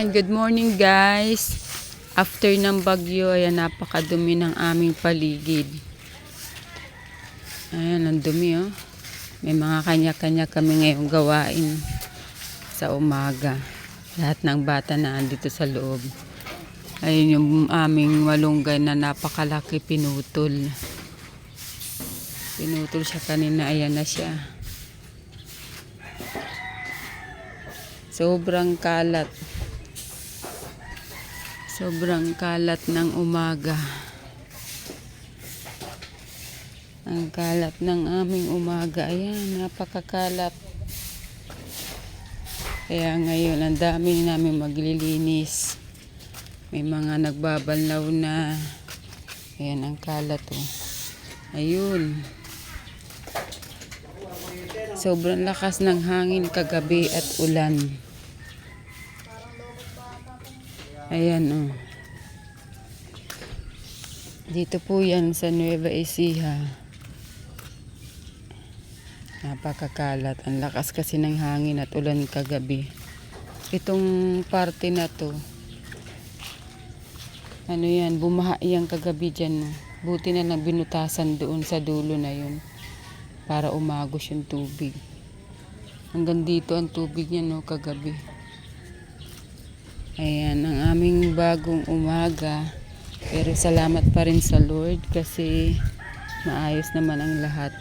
Ayan, good morning guys. After ng bagyo, ayan, napakadumi ng aming paligid. Ayan, ang dumi oh. May mga kanya-kanya kami ngayong gawain sa umaga. Lahat ng bata na andito sa loob. Ayun yung aming malunggay na napakalaki pinutol. Pinutol siya kanina, ayan na siya. Sobrang kalat. Sobrang kalat ng umaga. Ang kalat ng aming umaga. Ayan, napakakalat. Kaya ngayon, ang dami namin maglilinis. May mga nagbabanlaw na. Ayan, ang kalat oh. Ayun. Sobrang lakas ng hangin kagabi at ulan. Ayan oh. Dito po yan sa Nueva Ecija. Napakakalat. Ang lakas kasi ng hangin at ulan kagabi. Itong parte na to. Ano yan, bumaha yan kagabi dyan. oh. Buti na lang binutasan doon sa dulo na yun. Para umagos yung tubig. Hanggang dito ang tubig niya no kagabi. Ayan, ang aming bagong umaga. Pero salamat pa rin sa Lord kasi maayos naman ang lahat.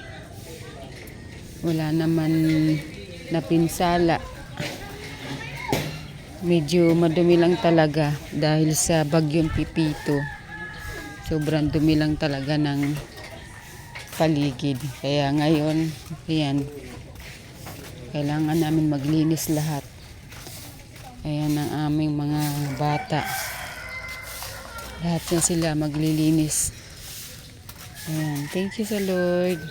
Wala naman napinsala. Medyo madumi lang talaga dahil sa bagyong pipito. Sobrang dumi lang talaga ng paligid. Kaya ngayon, ayan, kailangan namin maglinis lahat. Ayan ang aming mga bata. Lahat na sila maglilinis. Ayan. Thank you sa Lord.